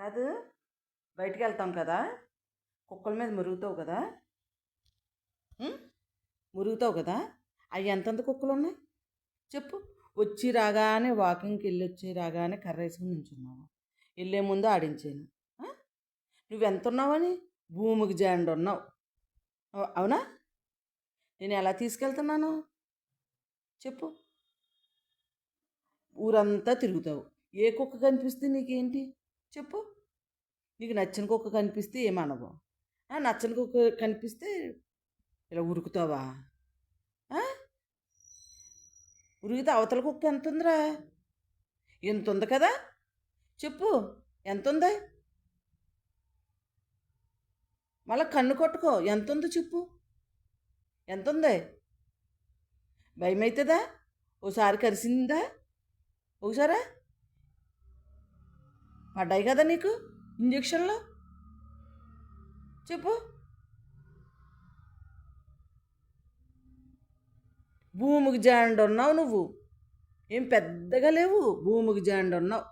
కాదు. బయటికి వెళ్తాం కదా. కుక్కల మీద మురుగుతావు కదా. మురుగుతావు కదా. అవి ఎంతెంత కుక్కలు ఉన్నాయి? చెప్పు. వచ్చి రాగానే వాకింగ్కి వెళ్ళి వచ్చి రాగానే కర్ర వేసుకుని నించున్నావు. వెళ్ళే ముందు ఆడించాను. నువ్వెంత నువ్వు ఎంత ఉన్నావని భూమికి జాండ్ ఉన్నావు అవునా? నేను ఎలా తీసుకెళ్తున్నాను? చెప్పు. ఊరంతా తిరుగుతావు. ఏ కుక్క కనిపిస్తే నీకేంటి? చెప్పు. నీకు నచ్చిన కుక్క కనిపిస్తే ఏమనవు. నచ్చని కుక్క కనిపిస్తే ఇలా ఉరుకుతావా? ఉరిగితే అవతల కుక్క ఎంత ఉందిరా ఎంత ఉంది కదా? చెప్పు. ఎంత ఉంది మళ్ళీ కన్ను కొట్టుకో. ఎంత ఉందో చెప్పు. ఎంత ఉంది భయం అవుతుందా ఓసారి కరిసిందా? ఒకసారా పడ్డాయి కదా నీకు ఇంజక్షన్లు? చెప్పు. భూమికి జాండ్ ఉన్నావు నువ్వు. ఏం పెద్దగా లేవు భూమికి జాండ్ ఉన్నావు.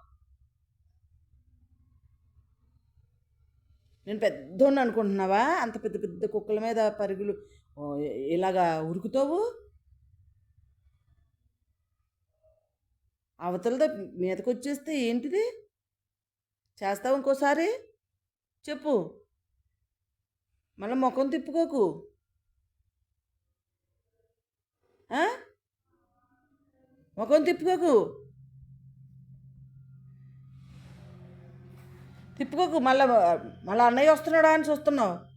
నేను పెద్దోడిని అనుకుంటున్నావా? అంత పెద్ద పెద్ద కుక్కల మీద పరుగులు ఇలాగా ఉరుకుతావు? అవతలతో మీదకి వచ్చేస్తే ఏంటిది? చేస్తావు ఇంకోసారి? చెప్పు. మళ్ళీ ముఖం తిప్పుకోకు. ముఖం తిప్పుకోకు. తిప్పుకోకు. మళ్ళా మళ్ళీ అన్నయ్య వస్తున్నాడా అని చూస్తున్నావు.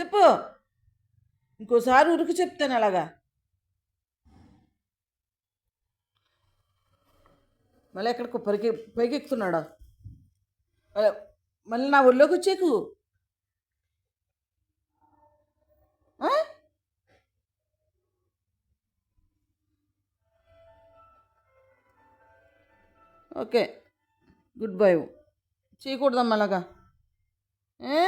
చెప్పు. ఇంకోసారి ఉరికి చెప్తాను అలాగా. మళ్ళీ ఎక్కడికి పైకి పైకెక్కుతున్నాడా మళ్ళీ- నా ఒళ్ళోకి వచ్చేకు. ఓకే. Good bye. చేయకూడదమ్మా అలాగా. ఏ?